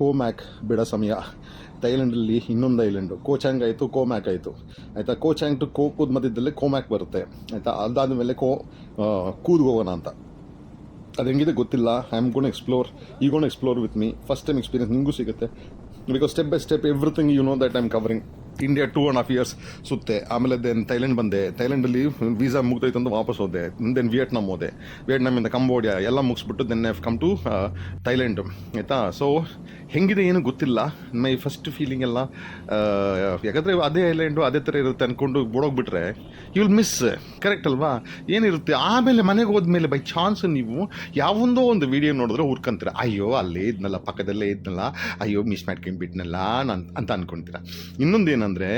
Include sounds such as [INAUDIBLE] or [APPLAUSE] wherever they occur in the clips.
ಕೋಮ್ಯಾಕ್ ಬಿಡೋ ಸಮಯ. ಥೈಲ್ಯಾಂಡಲ್ಲಿ ಇನ್ನೊಂದು ಐಲ್ಯಾಂಡು. ಕೋಚಾಂಗ್ ಆಯಿತು ಕೋಮ್ಯಾಕ್ ಆಯಿತು. ಆಯಿತಾ? ಕೋಚಾಂಗ್ ಟು ಕೋ ಕೂದ್ ಮಧ್ಯದಲ್ಲಿ ಕೋಮ್ಯಾಕ್ ಬರುತ್ತೆ. ಆಯಿತಾ? ಅದಾದ ಮೇಲೆ ಕೋ ಕೂದ್ಗೆ ಹೋಗೋಣ ಅಂತ. ಅದು ಹೆಂಗಿದೆ ಗೊತ್ತಿಲ್ಲ. ಐ ಆಮ್ ಗೋನ್ ಎಕ್ಸ್ಪ್ಲೋರ್ ಈ gonna explore with me first time experience ನಿಮಗೂ ಸಿಗುತ್ತೆ. Because step by step everything you know that I'm covering India two and half years ಸುತ್ತೆ. ಆಮೇಲೆ ದೆನ್ ಥೈಲ್ಯಾಂಡ್ ಬಂದೆ. ಥೈಲ್ಯಾಂಡಲ್ಲಿ ವೀಸಾ ಮುಗ್ದೋಯ್ತು ಅಂತ ವಾಪಸ್ ಹೋದೆ. ದೆನ್ ವಿಯೆಟ್ನಾಮ್ ಹೋದೆ. ವಿಯೆಟ್ನಾಮಿಂದ Cambodia ಎಲ್ಲ ಮುಗಿಸ್ಬಿಟ್ಟು then F come to Thailand ಆಯಿತಾ? ಸೊ ಹೆಂಗಿದೆ ಏನು ಗೊತ್ತಿಲ್ಲ. ಮೈ ಫಸ್ಟ್ ಫೀಲಿಂಗ್ ಎಲ್ಲ ಯಾಕಂದರೆ ಅದೇ ಐಲ್ಯಾಂಡು ಅದೇ ಥರ ಇರುತ್ತೆ ಅಂದ್ಕೊಂಡು ಬಿಡೋಗ್ಬಿಟ್ರೆ ಯು ವಿಲ್ ಮಿಸ್ ಕರೆಕ್ಟ್ ಅಲ್ವಾ? ಏನಿರುತ್ತೆ? ಆಮೇಲೆ ಮನೆಗೆ ಹೋದ್ಮೇಲೆ ಬೈ ಚಾನ್ಸ್ ನೀವು ಯಾವೊಂದೋ ಒಂದು ವಿಡಿಯೋ ನೋಡಿದ್ರೆ ಹುರ್ಕೊಂತೀರ. ಅಯ್ಯೋ, ಅಲ್ಲೇ ಇದ್ನಲ್ಲ, ಪಕ್ಕದಲ್ಲೇ ಇದ್ನಲ್ಲ. ಅಯ್ಯೋ ಮಿಸ್ ಮಾಡ್ಕೊಂಡ್ಬಿಟ್ನಲ್ಲ ನಾನು ಅಂತ ಅಂದ್ಕೊಂತೀರ ಇನ್ನೊಂದು ಏನಂದರೆ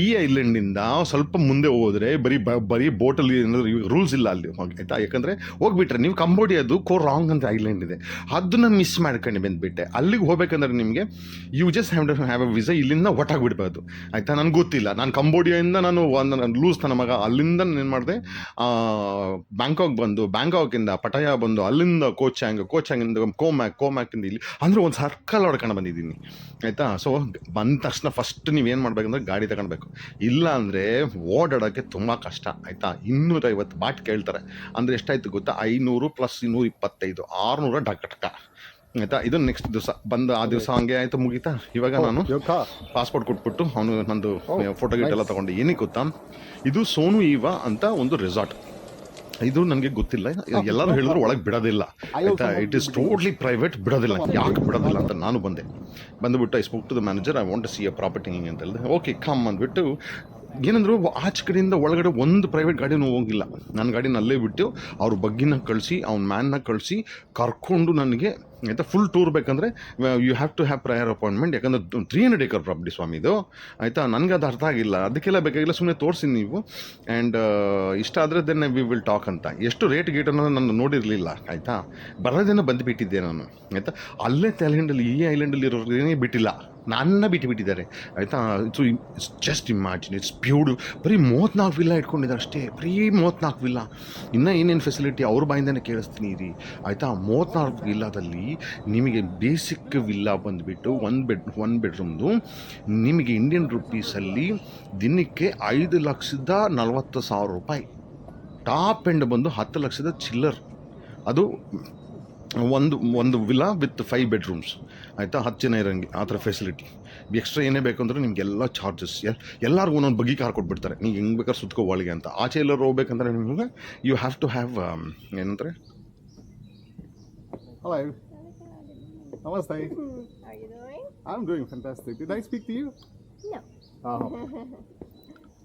ಈ ಐಲ್ಯಾಂಡಿಂದ ಸ್ವಲ್ಪ ಮುಂದೆ ಹೋದರೆ ಬರೀ ಬರೀ ಬೋಟಲ್ಲಿ ಏನಾದರೂ ರೂಲ್ಸ್ ಇಲ್ಲ ಅಲ್ಲಿ ಆಯಿತಾ? ಯಾಕಂದರೆ ಹೋಗ್ಬಿಟ್ರೆ ನೀವು ಕಂಬೋಡಿಯಾದು ಕೋ ರಾಂಗ್ ಅಂತ ಐಲ್ಯಾಂಡ್ ಇದೆ. ಅದನ್ನ ಮಿಸ್ ಮಾಡ್ಕೊಂಡು ಬಂದುಬಿಟ್ಟೆ. ಅಲ್ಲಿಗೆ ಹೋಗ್ಬೇಕಂದ್ರೆ ನಿಮಗೆ you just have to have a visa ಇಲ್ಲಿಂದ ಒಟ್ಟಾಗ್ಬಿಡ್ಬೋದು ಆಯಿತಾ? ನನಗೆ ಗೊತ್ತಿಲ್ಲ. ನಾನು ಕಂಬೋಡಿಯಾಯಿಂದ ನಾನು ಒಂದು ಲೂಸ್ ನನ್ನ ಮಗ ಅಲ್ಲಿಂದ ನಾನು ಏನು ಮಾಡಿದೆ? ಬ್ಯಾಂಕಾಕ್ ಬಂದು ಬ್ಯಾಂಕಾಕಿಂದ ಪಟಾಯ ಬಂದು ಅಲ್ಲಿಂದ ಕೋಚಾಂಗ್ ಕೋಚಾಂಗಿಂದ ಕೋಮ್ಯಾಕ್ ಕೋಮ್ಯಾಕಿಂದ ಇಲ್ಲಿ ಅಂದರೆ ಒಂದು ಸರ್ಕಲ್ ಹೊಡ್ಕೊಂಡು ಬಂದಿದ್ದೀನಿ. ಆಯಿತಾ? ಸೊ ಬಂದ ತಕ್ಷಣ ಫಸ್ಟ್ ನೀವೇನು ಮಾಡ್ಬೇಕಂದ್ರೆ ಗಾಡಿ ತಗೊಳ್ಬೇಕು. ಇಲ್ಲ ಅಂದರೆ ಓಡಾಡೋಕ್ಕೆ ತುಂಬ ಕಷ್ಟ ಆಯಿತಾ? ಇನ್ನೂರೈವತ್ತು ಬಾಟ್ ಕೇಳ್ತಾರೆ. ಅಂದರೆ ಎಷ್ಟಾಯ್ತು ಗೊತ್ತಾ? ಐನೂರು ಪ್ಲಸ್ ಇನ್ನೂರ ಇಪ್ಪತ್ತೈದು ಆರುನೂರ ಡಕ್ ಡಕ್ಕ ಆಯಿತಾ? ಇದು ನೆಕ್ಸ್ಟ್ ದಿವಸ ಬಂದ ಆ ದಿವಸ ಹಂಗೆ ಆಯಿತು ಮುಗಿತಾ? ಇವಾಗ ನಾನು. ಪಾಸ್ಪೋರ್ಟ್ ಕೊಟ್ಬಿಟ್ಟು ಅವನು ನಂದು ಫೋಟೋ ಗಿಟ್ ಎಲ್ಲ ತಗೊಂಡು ಏನಕ್ಕೆ ಗೊತ್ತಾ? ಇದು ಸೋನು ಈವಾ ಅಂತ ಒಂದು ರೆಸಾರ್ಟ್ ಇದು ನನಗೆ ಗೊತ್ತಿಲ್ಲ. ಎಲ್ಲರೂ ಹೇಳಿದ್ರು ಒಳಗೆ ಬಿಡೋದಿಲ್ಲ. ಆಯ್ತಾ? ಇಟ್ ಇಸ್ ಟೋಟ್ಲಿ ಪ್ರೈವೇಟ್ ಬಿಡೋದಿಲ್ಲ. ಯಾಕೆ ಬಿಡೋದಿಲ್ಲ ಅಂತ ನಾನು ಬಂದೆ. ಬಂದುಬಿಟ್ಟು I spoke to the manager I want see a property ಹಿಂಗೆ ಅಂತ ಹೇಳಿದೆ. ಓಕೆ ಕಮ್ ಅಂದ್ಬಿಟ್ಟು ಏನಂದ್ರು ಆಚೆ ಕಡೆಯಿಂದ ಒಳಗಡೆ ಒಂದು ಪ್ರೈವೇಟ್ ಗಾಡಿನೂ ಹೋಗಿಲ್ಲ. ನನ್ನ ಗಾಡಿನ ಅಲ್ಲೇ ಬಿಟ್ಟು ಅವ್ರ ಬಗ್ಗಿನ ಕಳಿಸಿ, ಅವ್ನ ಮ್ಯಾನ್ನ ಕಳಿಸಿ ಕರ್ಕೊಂಡು ನನಗೆ ಆಯಿತಾ ಫುಲ್ ಟೂರ್ ಬೇಕಂದರೆ you have to have prior appointment ಯಾಕಂದ್ರೆ ತ್ರೀ ಹಂಡ್ರೆಡ್ ಏಕರ್ ಪ್ರಾಪರ್ಟಿ ಸ್ವಾಮಿ ಇದು. ಆಯಿತಾ? ನನಗೆ ಅದು ಅರ್ಥ ಆಗಿಲ್ಲ. ಅದಕ್ಕೆಲ್ಲ ಬೇಕಾಗಿಲ್ಲ ಸುಮ್ಮನೆ ತೋರಿಸಿ ನೀವು. ಆ್ಯಂಡ್ ಇಷ್ಟ ಆದರೆ ದೆನ್ ವಿ ವಿಲ್ ಟಾಕ್ ಅಂತ. ಎಷ್ಟು ರೇಟ್ ಗೇಟ್ ಅನ್ನೋದು ನಾನು ನೋಡಿರಲಿಲ್ಲ, ಆಯಿತಾ? ಬರೋದೇನೋ ಬಂದುಬಿಟ್ಟಿದ್ದೆ ನಾನು, ಆಯಿತಾ? ಅಲ್ಲೇ ಥೈಲ್ಯಾಂಡಲ್ಲಿ ಈ ಐಲ್ಯಾಂಡಲ್ಲಿ ಏನೇ ಬಿಟ್ಟಿಲ್ಲ. ನನ್ನ ಬಿಟ್ಟು ಬಿಟ್ಟಿದ್ದಾರೆ, ಆಯಿತಾ? So it's just imagine it's beauty ಬರೀ ಮೂವತ್ನಾಲ್ಕು ವಿಲ್ಲ ಇಟ್ಕೊಂಡಿದ್ದಾರೆ ಅಷ್ಟೇ, ಬರೀ ಮೂವತ್ನಾಲ್ಕು ವಿಲ್ಲ ಇನ್ನೂ ಏನೇನು ಫೆಸಿಲಿಟಿ ಅವ್ರ ಬಾಯಿಂದನೇ ಕೇಳಿಸ್ತೀನಿ ರೀ ಆಯಿತಾ? ಮೂವತ್ನಾಲ್ಕು ವಿಲ್ಲಾದಲ್ಲಿ ನಿಮಗೆ ಬೇಸಿಕ್ ವಿಲ್ಲ ಬಂದುಬಿಟ್ಟು ಒಂದು ಬೆಡ್ ಒನ್ ಬೆಡ್ರೂಮ್ದು ನಿಮಗೆ ಇಂಡಿಯನ್ ರುಪೀಸಲ್ಲಿ ದಿನಕ್ಕೆ ಐದು ಲಕ್ಷದ ನಲವತ್ತು ಸಾವಿರ ರೂಪಾಯಿ. ಟಾಪ್ ಎಂಡ್ ಬಂದು ಹತ್ತು ಲಕ್ಷದ ಚಿಲ್ಲರ್. ಅದು ಒಂದು ಒಂದು ವಿಲಾ ವಿತ್ ಫೈವ್ ಬೆಡ್ರೂಮ್ಸ್ ಆಯಿತಾ ಹತ್ತು ಜನ ಇರೋಂಗೆ ಆ ಥರ ಫೆಸಿಲಿಟಿ ಎಕ್ಸ್ಟ್ರಾ ಏನೇ ಬೇಕು ಅಂದರೆ ನಿಮಗೆಲ್ಲ ಚಾರ್ಜಸ್ ಎಲ್ ಎಲ್ಲರಿಗೂ ಒಂದೊಂದು ಬಗ್ಗಿ ಕಾರ್ ಕೊಟ್ಬಿಡ್ತಾರೆ ನೀವು ಹೆಂಗೆ ಬೇಕಾದ್ರೆ ಸುತ್ಕೋ ಒಳಗೆ ಅಂತ ಆಚೆ ಎಲ್ಲರೂ ಹೋಗ್ಬೇಕಂದ್ರೆ ನಿಮಗೆ ಯು ಹ್ಯಾವ್ ಟು ಹ್ಯಾವ್ ಏನಂದರೆ Hello. Namaste. How are you doing? I'm doing fantastic. Did I speak to you? No. Oh,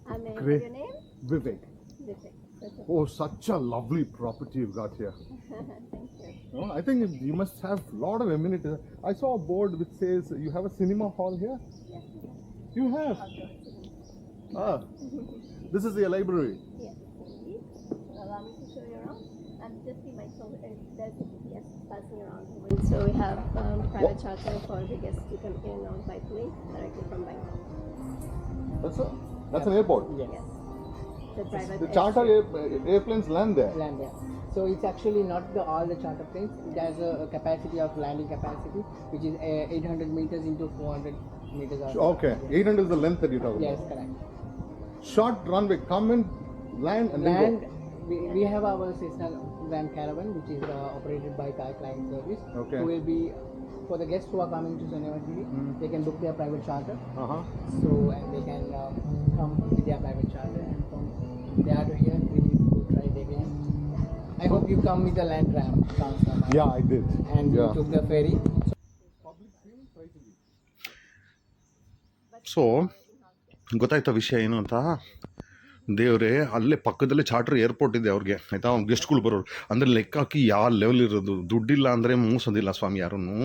I mean, Great. your name? Vivek. Vivek. Oh, such a lovely property you've got here. Thank you. Oh, I think you must have a lot of amenities. I saw a board which says you have a cinema hall here. Yes. You have. Ah, this is your library. Yes. Allow me to show you around. And just see my phone. uh, There's yes, passing around. So we have um, private charter for the guests to come in on by plane directly from Bangkok. That's a that's an airport. Yes. The private. The charter air, airplanes land there. land there. So it's actually not the, all the charter planes. It has a, a capacity of landing capacity, which is uh, 800 meters into 400 meters. Okay, 800 is the length that you're talking Yes, correct. Short runway, come in, land, and Land. then We, we have our Cessna Grand Caravan, which is uh, operated by Thai Client Service. Okay. Who will be for the guests who are coming to Sonyavatiri, Mm. they can book their private charter. Uh huh. So and they can uh, come with their private charter and from they are here, we need to try it again. I hope you come with the land ramp. Yeah, I did. And yeah. you took the ferry. So, gotaj to wisiej, no ta. ದೇವರೇ, ಅಲ್ಲೇ ಪಕ್ಕದಲ್ಲೇ charter airport ಇದೆ ಅವ್ರಿಗೆ, ಆಯಿತಾ? ಅವ್ನು ಗೆಸ್ಟ್ಗಳು ಬರೋರು. ಅಂದರೆ ಲೆಕ್ಕ ಹಾಕಿ ಯಾವ ಲೆವೆಲ್ ಇರೋದು? ದುಡ್ಡಿಲ್ಲ ಅಂದರೆ ಮೂಸೋದಿಲ್ಲ ಸ್ವಾಮಿ ಯಾರನ್ನು.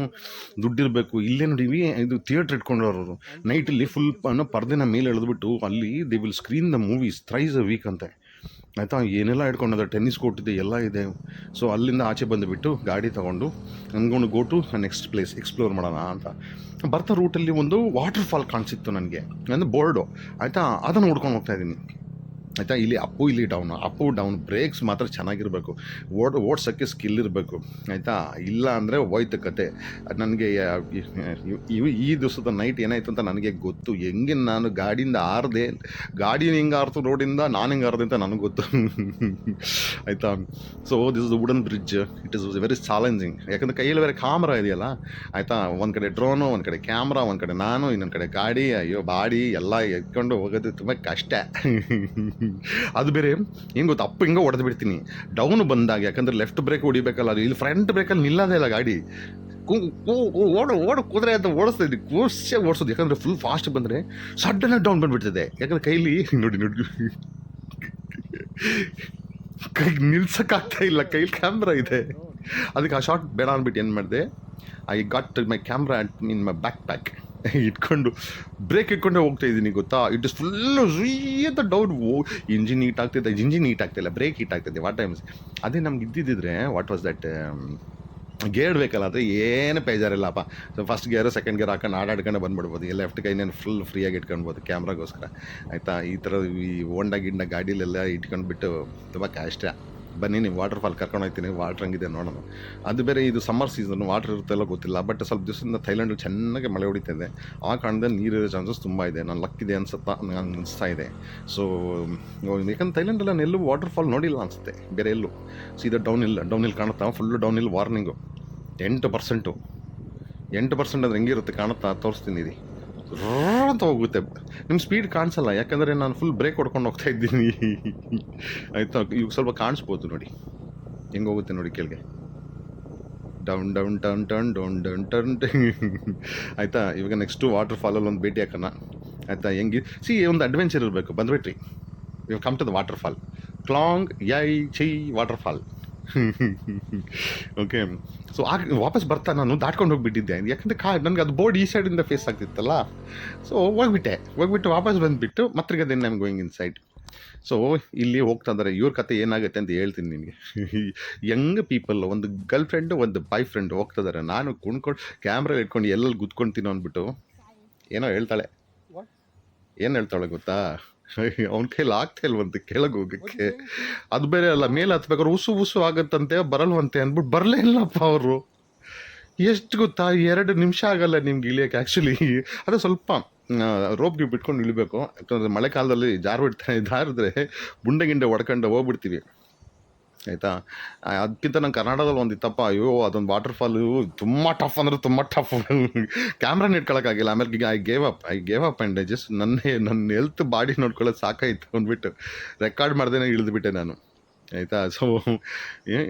ದುಡ್ಡಿರಬೇಕು. ಇಲ್ಲೇ ನೋಡಿವಿ ಇದು ಥಿಯೇಟ್ರ್ ಇಟ್ಕೊಂಡವರು ನೈಟಲ್ಲಿ ಫುಲ್ ಅನ್ನೋ ಪರ್ದೆನ ಮೇಲೆ ಎಳೆದ್ಬಿಟ್ಟು ಅಲ್ಲಿ they will screen the movies thrice a week ಅಂತೆ. ಆಯಿತಾ? ಏನೆಲ್ಲ ಇಟ್ಕೊಂಡಿದ್ದಾರೆ ಟೆನ್ನಿಸ್ ಕೋರ್ಟ್ ಇದೆ, ಎಲ್ಲ ಇದೆ. ಸೊ ಅಲ್ಲಿಂದ ಆಚೆ ಬಂದುಬಿಟ್ಟು ಗಾಡಿ ತೊಗೊಂಡು ನನ್ಗೊಂಡು go to next place explore ಮಾಡೋಣ ಅಂತ. ಬರ್ತಾ ರೂಟಲ್ಲಿ ಒಂದು ವಾಟರ್ ಫಾಲ್ ಕಾಣಿಸಿತ್ತು ನನಗೆ. ಅಂದರೆ ಬೋರ್ಡು. ಆಯಿತಾ? ಅದನ್ನು ನೋಡ್ಕೊಂಡು ಹೋಗ್ತಾ ಇದ್ದೀನಿ. ಆಯಿತಾ? ಇಲ್ಲಿ ಅಪ್ಪು, ಇಲ್ಲಿ ಡೌನು ಅಪ್ಪು ಡೌನ್ ಬ್ರೇಕ್ಸ್ ಮಾತ್ರ ಚೆನ್ನಾಗಿರಬೇಕು. ಓಡ್, ಓಡ್ಸೋಕ್ಕೆ ಸ್ಕಿಲ್ ಇರಬೇಕು. ಆಯಿತಾ? ಇಲ್ಲ ಅಂದರೆ ಹೋಯ್ತು ಕತೆ. ನನಗೆ ಈ ದಿವಸದ ನೈಟ್ ಏನಾಯಿತು ಅಂತ ನನಗೆ ಗೊತ್ತು. ಹೆಂಗೆ ನಾನು ಗಾಡಿಯಿಂದ ಆರದೆ, ಗಾಡಿನ ಹೆಂಗೆ ಆರ್ತು ರೋಡಿಂದ ನಾನು ಹೆಂಗೆ ಆರ್ದೆ ಅಂತ ನನಗೆ ಗೊತ್ತು. ಆಯಿತಾ? So this is wooden bridge it is very challenging ಯಾಕಂದರೆ ಕೈಯಲ್ಲಿ ಬೇರೆ ಕ್ಯಾಮ್ರಾ ಇದೆಯಲ್ಲ? ಆಯಿತಾ? ಒಂದು ಕಡೆ ಡ್ರೋನು ಒಂದು ಕಡೆ ಕ್ಯಾಮ್ರಾ ಒಂದು ಕಡೆ ನಾನು, ಇನ್ನೊಂದು ಕಡೆ ಗಾಡಿ. ಅಯ್ಯೋ, ಬಾಡಿ ಎಲ್ಲ ಎತ್ಕೊಂಡು ಹೋಗೋದು ತುಂಬ ಕಷ್ಟ. [LAUGHS] [LAUGHS] ಅದು ಬೇರೆ, ಏನು ಗೊತ್ತಾ? ಅಪ್ಪ ಹಿಂಗೆ ಹೊಡೆದು ಬಿಡ್ತೀನಿ. ಡೌನ್ ಬಂದಾಗ, ಯಾಕಂದ್ರೆ ಲೆಫ್ಟ್ ಬ್ರೇಕ್ ಹೊಡಿಬೇಕಲ್ಲ ಅದು. ಇಲ್ಲಿ ಫ್ರಂಟ್ ಬ್ರೇಕಲ್ಲಿ ನಿಲ್ಲದೇ ಇಲ್ಲ ಗಾಡಿ. ಕೂ ಓಡ, ಓಡು, ಕುದುರೆ ಅಂತ ಓಡಿಸ್ತಾ ಇದ್ವಿ ಕೂರ್ಸೆ ಓಡಿಸೋದು. ಯಾಕಂದ್ರೆ ಫುಲ್ ಫಾಸ್ಟ್ ಬಂದರೆ ಸಡನ್ನಾಗಿ ಡೌನ್ ಬಂದ್ಬಿಡ್ತದೆ. ಯಾಕಂದ್ರೆ ಕೈಲಿ, ನೋಡಿ ನೋಡಿ. ಕೈ ನಿಲ್ಸೋಕ್ಕಾಗ್ತಾ ಇಲ್ಲ. ಕೈಲಿ ಕ್ಯಾಮ್ರಾ ಇದೆ. ಅದಕ್ಕೆ ಆ ಶಾರ್ಟ್ ಬೇಡ ಅಂದ್ಬಿಟ್ಟು ಏನು ಮಾಡಿದೆ? I got my camera in my backpack ಇಟ್ಕೊಂಡು ಬ್ರೇಕ್ ಇಟ್ಕೊಂಡೆ ಹೋಗ್ತಾ ಇದ್ದೀನಿ, ಗೊತ್ತಾ? ಇಟ್ ಇಸ್ ಫುಲ್ಲು ಅಂತ ಡೌಟ್ ಓ ಇಂಜಿನ್ ಹೀಟ್ ಆಗ್ತಿದೆ ಇಂಜಿನ್ ನೀಟ್ ಆಗ್ತಿಲ್ಲ ಬ್ರೇಕ್ ಹೀಟ್ ಆಗ್ತಿದೆ ವಾಟ್ ಟೈಮ್ಸ್ ಅದೇ ನಮ್ಗೆ ಇದ್ದಿದ್ದಿದ್ರೆ ವಾಟ್ ವಾಸ್ ದಟ್ ಗೇರ್ ಬೇಕಲ್ಲ ಆದರೆ ಏನು ಬೇಜಾರಿಲ್ಲಪ್ಪ. So first gear second gear ಹಾಕೊಂಡು ಆಡಾಡ್ಕೊಂಡು ಬಂದ್ಬಿಡ್ಬೋದು. ಈ ಲೆಫ್ಟ್ ಕೈನೇನು ಫುಲ್ ಫ್ರೀಯಾಗಿ ಇಟ್ಕೊಳ್ಬೋದು ಕ್ಯಾಮ್ರಾಗೋಸ್ಕರ ಆಯಿತಾ? ಈ ಥರ ಈ ಹೋಂಡಾಗಿಂಡ ಗಿಂಡ ಇಟ್ಕೊಂಡು ಇಟ್ಕೊಂಡ್ಬಿಟ್ಟು ತುಂಬ ಕಷ್ಟ. ಬನ್ನಿ, ನೀವು ವಾಟರ್ ಫಾಲ್ ಕರ್ಕೊಂಡು ಹೋಗ್ತೀನಿ ವಾಟರ್ ಹಂಗಿದೆ ನೋಡೋಣ. ಅದು ಬೇರೆ ಇದು ಸಮ್ಮರ್ ಸೀಸನ್ ವಾಟರ್ ಇರುತ್ತೆಲ್ಲ ಗೊತ್ತಿಲ್ಲ ಬಟ್ ಸ್ವಲ್ಪ ದಿವಸದಿಂದ ಥೈಲ್ಯಾಂಡ್ ಚೆನ್ನಾಗಿ ಮಳೆ ಹೊಡಿತಿದೆ ಆ ಕಾರಣದಲ್ಲಿ ನೀರಿರೋ ಚಾನ್ಸಸ್ ತುಂಬ ಇದೆ. ನಾನು ಲಕ್ಕಿದೆ ಅನ್ಸುತ್ತಾ ನನಗೆ ಅನಿಸ್ತಾ ಇದೆ. ಸೊ ಯಾಕಂದ್ರೆ ನಾನು ಎಲ್ಲೂ ವಾಟರ್ ಫಾಲ್ ನೋಡಿಲ್ಲ ಅನಿಸುತ್ತೆ, ಬೇರೆ ಎಲ್ಲೂ. ಸೀದಾ ಡೌನ್ ಇಲ್ಲ ಡೌನ್ ಇಲ್ಲಿ ಕಾಣುತ್ತಾ? ಫುಲ್ಲು ಡೌನ್ ಇಲ್ಲಿ ವಾರ್ನಿಂಗು ಎಂಟು ಪರ್ಸೆಂಟು ಎಂಟು ಪರ್ಸೆಂಟ್ ಅದು ಹೆಂಗಿರುತ್ತೆ ಕಾಣುತ್ತಾ? ತೋರಿಸ್ತೀನಿ ಇದು ಅಂತ ಹೋಗುತ್ತೆ. ನಿಮ್ಮ ಸ್ಪೀಡ್ ಕಾಣಿಸಲ್ಲ, ಯಾಕಂದರೆ ನಾನು ಫುಲ್ ಬ್ರೇಕ್ ಹೊಡ್ಕೊಂಡು ಹೋಗ್ತಾ ಇದ್ದೀನಿ. ಆಯಿತಾ? ಇವಾಗ ಸ್ವಲ್ಪ ಕಾಣಿಸ್ಬೋದು ನೋಡಿ. ಹೆಂಗೆ ಹೋಗುತ್ತೆ ನೋಡಿ ಕೆಳಗೆ. Down down turn turn down down turn ಆಯಿತಾ? ಇವಾಗ ನೆಕ್ಸ್ಟು ವಾಟರ್ ಫಾಲಲ್ಲಿ ಒಂದು ಭೇಟಿ ಹಾಕೋಣ. ಆಯಿತಾ? ಹೆಂಗೆ ಸಿ ಒಂದು ಅಡ್ವೆಂಚರ್ ಇರಬೇಕು. ಬಂದುಬಿಟ್ರಿ ಇವಾಗ come to the waterfall ಕ್ಲಾಂಗ್, ಯೈ ಚೈ ವಾಟರ್ ಫಾಲ್ ಓಕೆ ಸೊ ಆಗ ವಾಪಸ್ ಬರ್ತಾ ನಾನು ದಾಟ್ಕೊಂಡು ಹೋಗಿಬಿಟ್ಟಿದ್ದೆ. ಯಾಕಂದರೆ ಕಾ ನನಗೆ ಅದು ಬೋರ್ಡ್ ಈ ಸೈಡಿಂದ ಫೇಸ್ ಆಗ್ತಿತ್ತಲ್ಲ. ಸೊ ಹೋಗ್ಬಿಟ್ಟೆ. ಹೋಗ್ಬಿಟ್ಟು ವಾಪಸ್ ಬಂದುಬಿಟ್ಟು ಮತ್ತೆ ದೆನ್ ನಮ್ಗೆ ಗೋಯಿಂಗ್ ಇನ್ ಸೈಡ್ ಸೊ ಇಲ್ಲಿ ಹೋಗ್ತಾ ಇದ್ದಾರೆ ಇವ್ರ ಕತೆ ಏನಾಗುತ್ತೆ ಅಂತ ಹೇಳ್ತೀನಿ ನಿನಗೆ. ಯಂಗ್ ಪೀಪಲ್ ಒಂದು ಗರ್ಲ್ ಫ್ರೆಂಡು ಒಂದು ಬಾಯ್ ಫ್ರೆಂಡ್ ಹೋಗ್ತಾ ಇದ್ದಾರೆ ನಾನು ಕುಣ್ಕೊಂಡು ಕ್ಯಾಮ್ರಾ ಇಟ್ಕೊಂಡು ಎಲ್ಲೆಲ್ಲಿ ಗುದ್ಕೊಂತೀನೋ ಅಂದ್ಬಿಟ್ಟು ಏನೋ ಹೇಳ್ತಾಳೆ. ಏನು ಹೇಳ್ತಾಳೆ ಗೊತ್ತಾ? [LAUGHS] ಅವ್ನ ಕೈಲಿ ಆಗ್ತಾ ಇಲ್ವಂತೆ ಕೆಳಗೆ ಹೋಗಕ್ಕೆ ಅದು ಬೇರೆ ಅಲ್ಲ ಮೇಲೆ ಹತ್ಬೇಕಾದ್ರೆ ಉಸು ಉಸು ಆಗತ್ತಂತೆ ಬರಲ್ವಂತೆ ಅಂದ್ಬಿಟ್ಟು ಬರಲೇ ಇಲ್ಲಪ್ಪ ಅವರು. ಎಷ್ಟು ಗೊತ್ತಾ ಎರಡು ನಿಮಿಷ ಆಗಲ್ಲ ನಿಮ್ಗೆ ಇಳಿಯೋಕೆ ಆ್ಯಕ್ಚುಲಿ ಅದು ಸ್ವಲ್ಪ ರೋಪ್ ಗಿಪ್ ಬಿಟ್ಕೊಂಡು ಇಳಿಬೇಕು. ಯಾಕಂದರೆ ಮಳೆಕಾಲದಲ್ಲಿ ಜಾರು ಬಿಡ್ತಾ ಜಾರಿದ್ರೆ ಬುಂಡೆ ಗಿಂಡೆ ಒಡ್ಕೊಂಡು ಹೋಗ್ಬಿಡ್ತೀವಿ. ಆಯಿತಾ? ಅದಕ್ಕಿಂತ ನಂಗೆ ಕರ್ನಾಟಕದಲ್ಲಿ ಒಂದು ಇತ್ತಪ್ಪ, ಅಯ್ಯೋ, ಅದೊಂದು ವಾಟರ್ ಫಾಲು ತುಂಬ ಟಫ್ ಅಂದರೆ ತುಂಬ ಟಫ್ ಕ್ಯಾಮ್ರಾನ ಇಟ್ಕೊಳಕ್ಕಾಗಿಲ್ಲ. ಆಮೇಲೆ ಈಗ I gave up I gave up and just ನನ್ನ ನನ್ನ ಹೆಲ್ತ್ ಬಾಡಿ ನೋಡ್ಕೊಳ್ಳೋದು ಸಾಕಾಯಿತು ಅಂದ್ಬಿಟ್ಟು ರೆಕಾರ್ಡ್ ಮಾಡ್ದೇ ಇಳಿದ್ಬಿಟ್ಟೆ ನಾನು. ಆಯಿತಾ? ಸೊ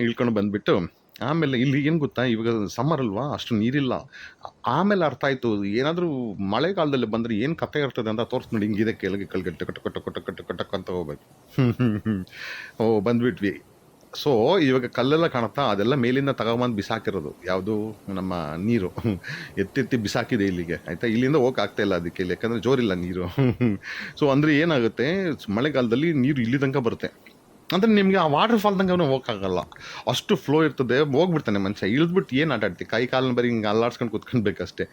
ಇಳ್ಕೊಂಡು ಬಂದುಬಿಟ್ಟು ಆಮೇಲೆ ಇಲ್ಲಿ ಏನು ಗೊತ್ತಾ? ಇವಾಗ ಸಮ್ಮರ್ ಅಲ್ವಾ? ಅಷ್ಟು ನೀರಿಲ್ಲ. ಆಮೇಲೆ ಅರ್ಥ ಆಯಿತು. ಏನಾದರೂ ಮಳೆಗಾಲದಲ್ಲಿ ಬಂದರೆ ಏನು ಕತೆ ಇರ್ತದೆ ಅಂತ ತೋರಿಸ್ ನೋಡಿ. ಹಿಂಗಿದೆ ಕೆಳಗೆ ಕೆಳಗೆ ಟಕ ಟಕ ಟಕ ಟಕ ಟಕ ಅಂತ ಹೋಗ್ಬೇಕು. ಓ, ಬಂದ್ಬಿಟ್ವಿ. ಸೊ ಇವಾಗ ಕಲ್ಲೆಲ್ಲ ಕಾಣುತ್ತಾ ಅದೆಲ್ಲ ಮೇಲಿಂದ ತಗೊಂಬಂದು ಬಿಸಾಕಿರೋದು. ಯಾವುದು? ನಮ್ಮ ನೀರು. [LAUGHS] ಎತ್ತೆತ್ತಿ ಬಿಸಾಕಿದೆ ಇಲ್ಲಿಗೆ. ಆಯಿತಾ? ಇಲ್ಲಿಂದ ಹೋಗಕ್ಕೆ ಇಲ್ಲ ಅದಕ್ಕೆ ಇಲ್ಲಿ. ಯಾಕಂದರೆ ಜೋರಿಲ್ಲ ನೀರು. [LAUGHS] ಸೊ ಅಂದರೆ ಏನಾಗುತ್ತೆ? ಮಳೆಗಾಲದಲ್ಲಿ ನೀರು ಇಲ್ಲಿ ತನಕ ಬರುತ್ತೆ. ಅಂದರೆ ನಿಮಗೆ ಆ ವಾಟರ್ ಫಾಲ್ ತನಕ ಹೋಗಕ್ಕಾಗಲ್ಲ. ಅಷ್ಟು ಫ್ಲೋ ಇರ್ತದೆ. ಹೋಗ್ಬಿಡ್ತಾನೆ ಮನುಷ್ಯ. ಇಳಿದ್ಬಿಟ್ಟು ಏನು ಆಟ ಕೈ ಕಾಲನ್ನ ಬರೀ ಹಿಂಗೆ ಅಲ್ಲಾಡ್ಸ್ಕೊಂಡು ಕೂತ್ಕೊಳ್ಬೇಕಷ್ಟೇ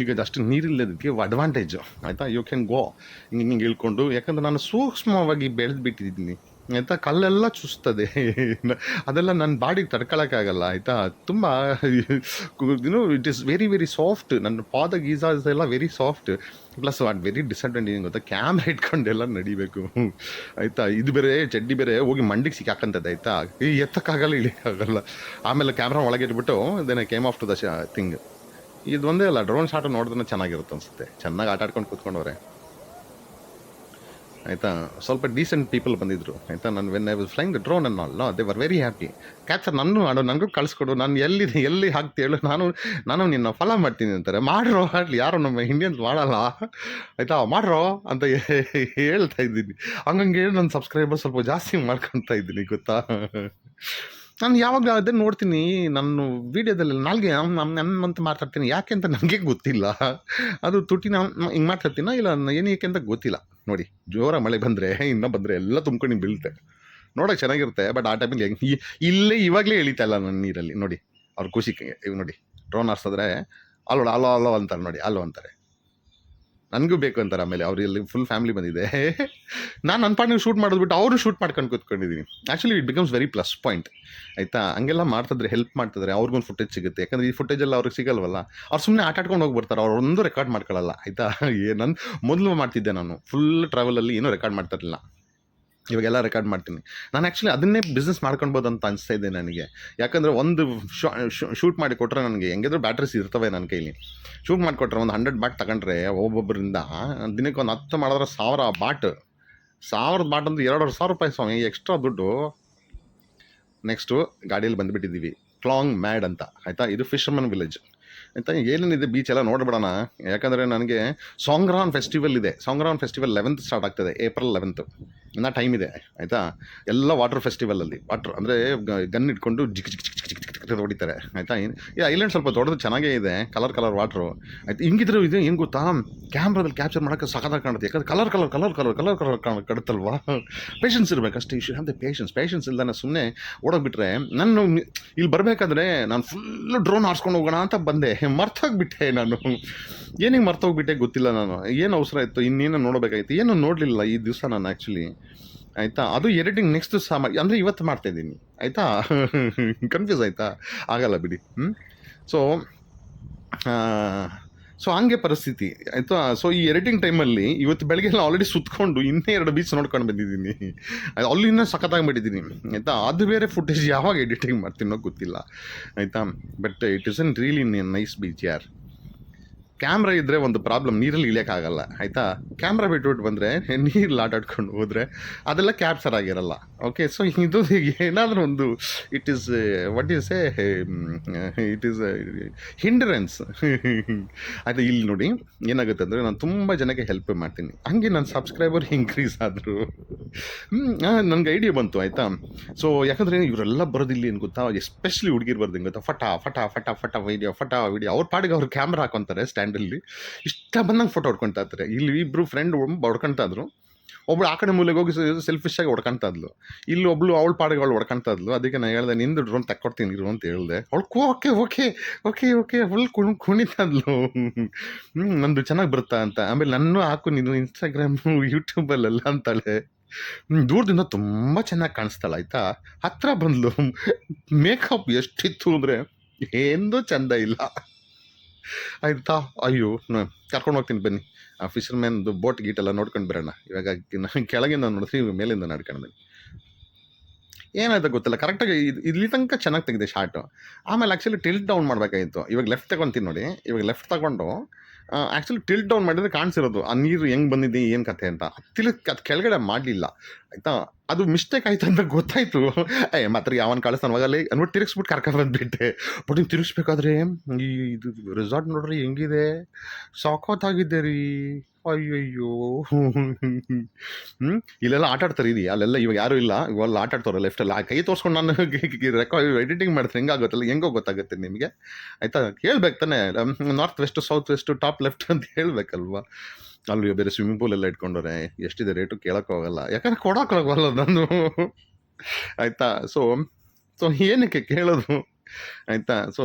ಈಗ ಅಷ್ಟು ನೀರಿಲ್ಲದಕ್ಕೆ ಅಡ್ವಾಂಟೇಜು ಆಯಿತಾ? ಯು ಕ್ಯಾನ್ ಗೋ ಹಿಂಗೆ ಹಿಂಗೆ ಇಳ್ಕೊಂಡು. ಯಾಕಂದ್ರೆ ನಾನು ಸೂಕ್ಷ್ಮವಾಗಿ ಬೆಳೆದು ಬಿಟ್ಟಿದ್ದೀನಿ ಆಯಿತಾ ಕಲ್ಲೆಲ್ಲ ಚುಸ್ತದೆ. ಅದೆಲ್ಲ ನನ್ನ ಬಾಡಿಗೆ ತಡ್ಕೊಳಕ್ಕಾಗಲ್ಲ, ಆಯಿತಾ? ತುಂಬ you know it is very very soft ನನ್ನ ಪಾದ ಗೀಸಾಸ್ ಎಲ್ಲ ವೆರಿ ಸಾಫ್ಟ್ ಪ್ಲಸ್ ಅದು ವೆರಿ ಡಿಸಡ್ವಾಂಟೇಜ್ ಗೊತ್ತಾ ಕ್ಯಾಮ್ರಾ ಇಟ್ಕೊಂಡೆಲ್ಲ ನಡಿಬೇಕು. ಆಯ್ತಾ? ಇದು ಬೇರೆ, ಚಡ್ಡಿ ಬೇರೆ, ಹೋಗಿ ಮಂಡಿಗೆ ಸಿಕ್ಕಾಕಂತದ್ದು, ಆಯ್ತಾ? ಈ ಎತ್ತಕ್ಕಾಗಲ್ಲ ಇಳಿಯಕ್ಕಾಗಲ್ಲ ಆಮೇಲೆ ಕ್ಯಾಮ್ರಾ ಒಳಗೆ ಇಟ್ಬಿಟ್ಟು then came off to the thing ಇದು ಒಂದೇ ಅಲ್ಲ ಡ್ರೋನ್ ಶಾಟ್ ನೋಡಿದ್ರೆ ಚೆನ್ನಾಗಿರುತ್ತೆ ಅನ್ಸುತ್ತೆ. ಚೆನ್ನಾಗಿ ಆಟಾಡ್ಕೊಂಡು ಕೂತ್ಕೊಂಡವ್ರೆ. ಆಯಿತಾ? ಸ್ವಲ್ಪ ಡೀಸೆಂಟ್ ಪೀಪಲ್ ಬಂದಿದ್ರು, ಆಯಿತಾ? ನಾನು when I was flying the drone ಅನ್ನ ಅಲ್ಲ they were very happy capture ನಾನು ಮಾಡು ನನಗೂ ಕಳಿಸ್ಕೊಡು, ನಾನು ಎಲ್ಲಿ ಎಲ್ಲಿ ಹೇಳು, ನಾನು ನಾನು ನಿನ್ನ ಫಾಲೋ ಮಾಡ್ತೀನಿ ಅಂತಾರೆ. ಮಾಡ್ರೋ ಆಗಲಿ ಯಾರೋ ನಮ್ಮ ಇಂಡಿಯನ್ಸ್ ಮಾಡಲ್ಲ. ಆಯಿತಾ? ಮಾಡ್ರೋ ಅಂತ ಹೇಳ್ತಾ ಇದ್ದೀನಿ. ಹಂಗಂಗೆ ನನ್ನ ಸಬ್ಸ್ಕ್ರೈಬರ್ ಸ್ವಲ್ಪ ಜಾಸ್ತಿ ಮಾಡ್ಕೊತಾ ಇದ್ದೀನಿ, ಗೊತ್ತಾ? ನಾನು ಯಾವಾಗ ಅದೇ ನೋಡ್ತೀನಿ ನನ್ನ ವೀಡಿಯೋದಲ್ಲಿ ನಾಲ್ಗೆ ನನ್ನ ಅಂತ ಮಾತಾಡ್ತೀನಿ. ಯಾಕೆ ಅಂತ ನನಗೆ ಗೊತ್ತಿಲ್ಲ. ಅದು ತುಟಿ ನಾನು ಹಿಂಗೆ ಮಾತಾಡ್ತೀನ ಇಲ್ಲ ಯಾಕೆ ಅಂತ ಗೊತ್ತಿಲ್ಲ. ನೋಡಿ, ಜೋರ ಮಳೆ ಬಂದರೆ, ಇನ್ನೂ ಬಂದರೆ ಎಲ್ಲ ತುಂಬ್ಕೊಂಡು ಬೀಳುತ್ತೆ. ನೋಡೋಕೆ ಚೆನ್ನಾಗಿರುತ್ತೆ ಬಟ್ ಆ ಟೈಮಲ್ಲಿ ಹೆಂಗೆ ಇಲ್ಲೇ ಇವಾಗಲೇ ಇಳಿತಾ ಇಲ್ಲ ನನ್ನ ನೀರಲ್ಲಿ. ನೋಡಿ, ಅವ್ರ ಖುಷಿಗೆ ಇವು ನೋಡಿ ಡ್ರೋನ್ ಹಾರಿಸಿದ್ರೆ, ಅಲ್ಲೋಡ, ಅಲ್ಲೋ ಅಲ್ಲೋ ಅಂತಾರೆ ನೋಡಿ, ಅಲ್ಲೋ ಅಂತಾರೆ. ನನಗೂ ಬೇಕು ಅಂತಾರೆ ಆಮೇಲೆ. ಅವ್ರು ಇಲ್ಲಿ ಫುಲ್ ಫ್ಯಾಮಿಲಿ ಬಂದಿದೆ. ನಾನು ನನ್ನ ಪಾಡಿನ ಶೂಟ್ ಮಾಡೋದ್ಬಿಟ್ಟು ಅವರು ಶೂಟ್ ಮಾಡ್ಕೊಂಡು ಕೂತ್ಕೊಂಡಿದ್ದೀನಿ actually it becomes very plus point ಆಯಿತಾ? ಹಂಗೆಲ್ಲ ಮಾಡ್ತಿದ್ರೆ ಹೆಲ್ಪ್ ಮಾಡ್ತಿದ್ರೆ ಅವ್ರಿಗೊಂದು ಫುಟೇಜ್ ಸಿಗುತ್ತೆ. ಯಾಕಂದ್ರೆ ಈ ಫುಟೇಜ್ ಎಲ್ಲ ಅವ್ರಿಗೆ ಸಿಗಲ್ವಲ್ಲ. ಅವ್ರು ಸುಮ್ಮನೆ ಆಟಾಡ್ಕೊಂಡು ಹೋಗಿ ಬರ್ತಾರೆ ಅವ್ರು ಒಂದು ರೆಕಾರ್ಡ್ ಮಾಡ್ಕೊಳ್ಳಲ್ಲ ಆಯಿತಾ? ನಾನು ಮೊದಲು ಮಾಡ್ತಿದ್ದೆ ನಾನು. ಫುಲ್ ಟ್ರಾವೆಲಲ್ಲಿ ಏನೂ ರೆಕಾರ್ಡ್ ಮಾಡ್ತಿರಲಿಲ್ಲ. ಇವಾಗೆಲ್ಲ ರೆಕಾರ್ಡ್ ಮಾಡ್ತೀನಿ. ನಾನು ಆ್ಯಕ್ಚುಲಿ ಅದನ್ನೇ ಬಿಸ್ನೆಸ್ ಮಾಡ್ಕೊಳ್ಬೋದು ಅಂತ ಅನಿಸ್ತಾ ಇದೆ ನನಗೆ. ಯಾಕಂದರೆ ಒಂದು ಶೂಟ್ ಮಾಡಿ ಕೊಟ್ಟರೆ ನನಗೆ ಹೆಂಗಿದ್ರು ಬ್ಯಾಟ್ರೀಸ್ ಇರ್ತವೆ ನನ್ನ ಕೈಲಿ. ಶೂಟ್ ಮಾಡಿಕೊಟ್ರೆ ಒಂದು ಹಂಡ್ರೆಡ್ ಬಾಟ್ ತಗೊಂಡ್ರೆ ಒಬ್ಬೊಬ್ಬರಿಂದ ದಿನಕ್ಕೆ ಒಂದು ಹತ್ತು ಮಾಡಿದ್ರೆ ಸಾವಿರ ಬಾಟ್ ಸಾವಿರದ ಬಾಟ್ ಅಂದ್ರೆ ಎರಡೂವರೆ ಸಾವಿರ ರೂಪಾಯಿ ಸ್ವಾಮಿ ಎಕ್ಸ್ಟ್ರಾ ದುಡ್ಡು. ನೆಕ್ಸ್ಟು ಗಾಡಿಯಲ್ಲಿ ಬಂದುಬಿಟ್ಟಿದ್ದೀವಿ. ಕ್ಲಾಂಗ್ ಮ್ಯಾಡ್ ಅಂತ. ಆಯಿತಾ? ಇದು ಫಿಶರ್ಮನ್ ವಿಲೇಜ್ ಆಯಿತಾ? ಏನೇನಿದೆ ಬೀಚ್ ಎಲ್ಲ ನೋಡ್ಬಿಡೋಣ. ಯಾಕಂದರೆ ನನಗೆ ಸಾಂಗ್ರಾನ್ ಫೆಸ್ಟಿವಲ್ ಇದೆ. ಸಾಂಗ್ರಾನ್ ಫೆಸ್ಟಿವಲ್ ಲೆವೆಂತ್ ಸ್ಟಾರ್ಟ್ ಆಗ್ತದೆ. ಏಪ್ರಿಲ್ ಲೆವೆಂತ್ ಇನ್ನೂ ಟೈಮ್ ಇದೆ, ಆಯಿತಾ? ಎಲ್ಲ ವಾಟರ್ ಫೆಸ್ಟಿವಲಲ್ಲಿ ವಾಟ್ರ್ ಅಂದರೆ ಗನ್ ಇಟ್ಕೊಂಡು ಜಿಕ್ ಜಿಕ್ ಜಿಕ್ ಜಿಕ್ ಜಿಕ್ ಹೊಡಿತಾರೆ, ಆಯಿತಾ? ಈ ಐಲ್ಯಾಂಡ್ ಸ್ವಲ್ಪ ದೊಡ್ಡದು ಚೆನ್ನಾಗೇ ಇದೆ, ಕಲರ್ ಕಲರ್ ವಾಟ್ರು. ಆಯ್ತು, ಹಿಂಗಿದ್ರು ಇದು ಹೆಂಗೆ ಗೊತ್ತಾ? ಕ್ಯಾಮ್ರಾದಲ್ಲಿ ಕ್ಯಾಪ್ಚರ್ ಮಾಡೋಕ್ಕೆ ಸಖತ್ತಾಗಿ ಕಾಣುತ್ತೆ. ಯಾಕಂದ್ರೆ colour colour colour colour colour colour ಕಡುತ್ತಲ್ವಾ? Patience ಇರಬೇಕು ಅಷ್ಟೇ ಇಶ್ಯೂ ದ ಪೇಷನ್ಸ್ ಪೇಷನ್ಸ್ ಇಲ್ದಾನೆ ಸುಮ್ಮನೆ ಓಡೋಗ್ಬಿಟ್ರೆ ನಾನು ಇಲ್ಲಿ ಬರಬೇಕಾದ್ರೆ ನಾನು ಫುಲ್ಲು ಡ್ರೋನ್ ಹಾರಿಸ್ಕೊಂಡು ಹೋಗೋಣ ಅಂತ ಬಂದೆ. ಮರ್ತೋಗ್ಬಿಟ್ಟೆ ನಾನು. ಏನಿಗೆ ಮರ್ತೋಗ್ಬಿಟ್ಟೆ ಗೊತ್ತಿಲ್ಲ ನಾನು. ಏನು ಅವಸರ ಇತ್ತು? ಇನ್ನೇನು ನೋಡಬೇಕಾಗಿತ್ತು? ಏನು ನೋಡಲಿಲ್ಲ ಈ ದಿವಸ ನಾನು ಆ್ಯಕ್ಚುಲಿ ಆಯಿತಾ? ಅದು ಎಡಿಟಿಂಗ್ ನೆಕ್ಸ್ಟ್ ಸಹ ಮಾಡಿ, ಅಂದರೆ ಇವತ್ತು ಮಾಡ್ತಾ ಇದ್ದೀನಿ. ಆಯಿತಾ? ಕನ್ಫ್ಯೂಸ್ ಆಯಿತಾ? ಆಗಲ್ಲ ಬಿಡಿ. ಹ್ಞೂ ಸೊ ಸೊ ಹಂಗೆ ಪರಿಸ್ಥಿತಿ. ಆಯಿತಾ? ಸೊ ಈ ಎಡಿಟಿಂಗ್ ಟೈಮಲ್ಲಿ ಇವತ್ತು ಬೆಳಗ್ಗೆ ಎಲ್ಲ ಆಲ್ರೆಡಿ ಸುತ್ಕೊಂಡು ಇನ್ನೇ ಎರಡು ಬೀಚ್ ನೋಡ್ಕೊಂಡು ಬಂದಿದ್ದೀನಿ. ಅಲ್ಲಿ ಇನ್ನೂ ಸಖತ್ತಾಗಿಬಿಟ್ಟಿದ್ದೀನಿ ಆಯಿತಾ? ಅದು ಬೇರೆ ಫುಟೇಜ್ ಯಾವಾಗ ಎಡಿಟಿಂಗ್ ಮಾಡ್ತೀನೋ ಗೊತ್ತಿಲ್ಲ. ಆಯಿತಾ? But it is an really nice beach ಯಾರ್? ಕ್ಯಾಮ್ರಾ ಇದ್ದರೆ ಒಂದು ಪ್ರಾಬ್ಲಮ್ ನೀರಲ್ಲಿ ಇಳಿಯೋಕ್ಕಾಗಲ್ಲ ಆಯಿತಾ? ಕ್ಯಾಮ್ರಾ ಬಿಟ್ಬಿಟ್ಟು ಬಂದರೆ ನೀರಲ್ಲಿ ಆಟಾಡ್ಕೊಂಡು ಹೋದರೆ ಅದೆಲ್ಲ ಕ್ಯಾಪ್ಚರ್ ಆಗಿರಲ್ಲ. ಓಕೆ ಸೊ ಇದು ಏನಾದರೂ ಒಂದು it is what is a it is hindrance ಆಯಿತಾ ಇಲ್ಲಿ ನೋಡಿ, ಏನಾಗುತ್ತೆ ಅಂದರೆ ನಾನು ತುಂಬ ಜನಕ್ಕೆ ಹೆಲ್ಪ್ ಮಾಡ್ತೀನಿ. ಹಂಗೆ ನನ್ನ ಸಬ್ಸ್ಕ್ರೈಬರ್ ಇನ್ಕ್ರೀಸ್ ಆದರು. ನನಗೆ ಐಡಿಯಾ ಬಂತು, ಆಯಿತಾ? ಸೊ ಯಾಕಂದರೆ ಇವರೆಲ್ಲ ಬರೋದಿಲ್ಲ ಏನು ಗೊತ್ತಾ? ಎಸ್ಪೆಷಲಿ ಹುಡುಗಿರು ಬರ್ದು ಗೊತ್ತಾ? ಫಟಾ ಫಟಾ ಫಟಾ ಫಟಾ ವೀಡಿಯೋ ಫಟಾ ವೀಡಿಯೋ ಅವ್ರ ಪಾಡಿಗೆ ಅವ್ರು ಕ್ಯಾಮ್ರಾ ಹಾಕೊಂತಾರೆ ಸ್ಟ್ಯಾಂಡಲ್ಲಿ ಇಷ್ಟ ಬಂದಂಗೆ ಫೋಟೋ ಹೊಡ್ಕೊತಾ ಇರ್ತಾರೆ ಇಲ್ಲಿ ಇಬ್ಬರು ಫ್ರೆಂಡ್ ಹೊಡ್ಕೊತಾ ಇದ್ರು. ಒಬ್ಳು ಆ ಕಡೆ ಮೂಲೆಗೆ ಹೋಗಿ ಸೆಲ್ಫಿಶ್ ಆಗಿ ಹೊಡ್ಕೊಂತ ಇದ್ಲು. ಇಲ್ಲಿ ಒಬ್ಳು ಅವಳ ಪಾಡಿಗೆ ಅವಳು ಹೊಡ್ಕೊತಾ ಇದ್ಲು. ಅದಕ್ಕೆ ನಾನು ಹೇಳ್ದೆ, ನಿಂದು ಡ್ರೋನ್ ತಕ್ಕೊಡ್ತೀನಿ ಇರು ಅಂತ ಹೇಳ್ದೆ. ಅವಳು okay okay okay okay. Full ಕುಣ್, ಕುಣಿತಾ ಇದ್ಲು ಹ್ಞೂ ನಂದು ಚೆನ್ನಾಗಿ ಬರುತ್ತಾ ಅಂತ. ಆಮೇಲೆ ನನ್ನೂ ಹಾಕು, ನೀನು ಇನ್ಸ್ಟಾಗ್ರಾಮು ಯೂಟ್ಯೂಬಲ್ಲೆಲ್ಲ ಅಂತಾಳೆ. ದೂರದಿಂದ ತುಂಬ ಚೆನ್ನಾಗಿ ಕಾಣಿಸ್ತಾಳೆ, ಆಯಿತಾ? ಹತ್ರ ಬಂದ್ಲು. [LAUGHS] ಮೇಕಪ್ ಎಷ್ಟಿತ್ತು ಅಂದರೆ ಏನೂ ಚಂದ ಇಲ್ಲ. ಆಯ್ತಾ? ಅಯ್ಯೋ ಕರ್ಕೊಂಡು ಹೋಗ್ತೀನಿ ಬನ್ನಿ. ಆ ಫಿಶರ್ಮ್ಯಾನ್ದು ಬೋಟ್ ಗೀಟ್ ಎಲ್ಲ ನೋಡ್ಕೊಂಡು ಬರೋಣ. ಇವಾಗ ನಾನು ಕೆಳಗಿಂದ ನೋಡಿದ್ರೆ ಮೇಲಿಂದ ನಡ್ಕೊಂಡು ಬನ್ನಿ. ಏನಾಯ್ತು ಗೊತ್ತಿಲ್ಲ. ಕರೆಕ್ಟಾಗಿ ಇದು, ಇಲ್ಲಿ ತನಕ ಚೆನ್ನಾಗಿ ತೆಗೆದೆ ಶಾರ್ಟು ಆಮೇಲೆ ಆ್ಯಕ್ಚುಲಿ ಟಿಲ್ಟ್ ಡೌನ್ ಮಾಡಬೇಕಾಗಿತ್ತು. ಇವಾಗ ಲೆಫ್ಟ್ ತಗೊತೀನಿ ನೋಡಿ. ಇವಾಗ ಲೆಫ್ಟ್ ತಗೊಂಡು ಆ್ಯಕ್ಚುಲಿ ಟಿಲ್ಟ್ ಡೌನ್ ಮಾಡಿದ್ರೆ ಕಾಣಿಸಿರೋದು. ಆ ನೀರು ಹೆಂಗೆ ಬಂದಿದೆ, ಏನು ಕತೆ ಅಂತ. ತಿಳಿ ಅದು ಕೆಳಗಡೆ ಮಾಡಲಿಲ್ಲ. ಆಯಿತಾ? ಅದು ಮಿಸ್ಟೇಕ್ ಆಯ್ತು ಅಂತ ಗೊತ್ತಾಯ್ತು. ಏ, ಮಾತ್ರ ಯಾವನ್ ಕಳಿಸ್ತಾನೆ. ಹೋಗಲ್ಲ ಅನ್ಬಿಟ್ಟು ತಿರುಗಿಸ್ಬಿಟ್ಟು ಕರ್ಕೊಂಡು ಬಂದುಬಿಟ್ಟೆ. ಬಟ್ ನೀವು ತಿರುಗಿಸ್ಬೇಕಾದ್ರೆ, ಈ ಇದು ರೆಸಾರ್ಟ್ ನೋಡ್ರಿ ಹೆಂಗಿದೆ? ಸಾಕೋತಾಗಿದೆ ರೀ ಅಯ್ಯಯ್ಯೋ. ಹ್ಞೂ ಇಲ್ಲೆಲ್ಲ ಆಟ ಆಡ್ತಾರೆ ಇದೆಯಾ ಅಲ್ಲೆಲ್ಲ ಇವಾಗ ಯಾರೂ ಇಲ್ಲ. ಇವೆಲ್ಲ ಆಟ ಆಡ್ತಾರೆ ಲೆಫ್ಟಲ್ಲಿ ಕೈ ತೋರಿಸ್ಕೊಂಡು ನಾನು ರೆಕಾರ್ಡ್ ಎಡಿಟಿಂಗ್ ಮಾಡಿದ್ರೆ ಹೆಂಗಾಗುತ್ತಲ್ಲ ಹೆಂಗೋ ಗೊತ್ತಾಗುತ್ತೆ ನಿಮಗೆ? ಆಯ್ತಾ? ಹೇಳ್ಬೇಕು ತಾನೆ. North west south west top left ಅಂತ ಹೇಳ್ಬೇಕಲ್ವಾ? ಅಲ್ಲಿ ಬೇರೆ ಸ್ವಿಮ್ಮಿಂಗ್ ಪೂಲ್ ಎಲ್ಲ ಇಟ್ಕೊಂಡವ್ರೆ. ಎಷ್ಟಿದೆ ರೇಟು ಹೋಗಲ್ಲ ಯಾಕಂದ್ರೆ ಕೊಡೋಕ್ಕಾಗಲ್ಲ ನಾನು ಆಯಿತಾ? ಸೊ ಸೊ ಏನಕ್ಕೆ ಕೇಳೋದು? ಆಯಿತಾ? ಸೊ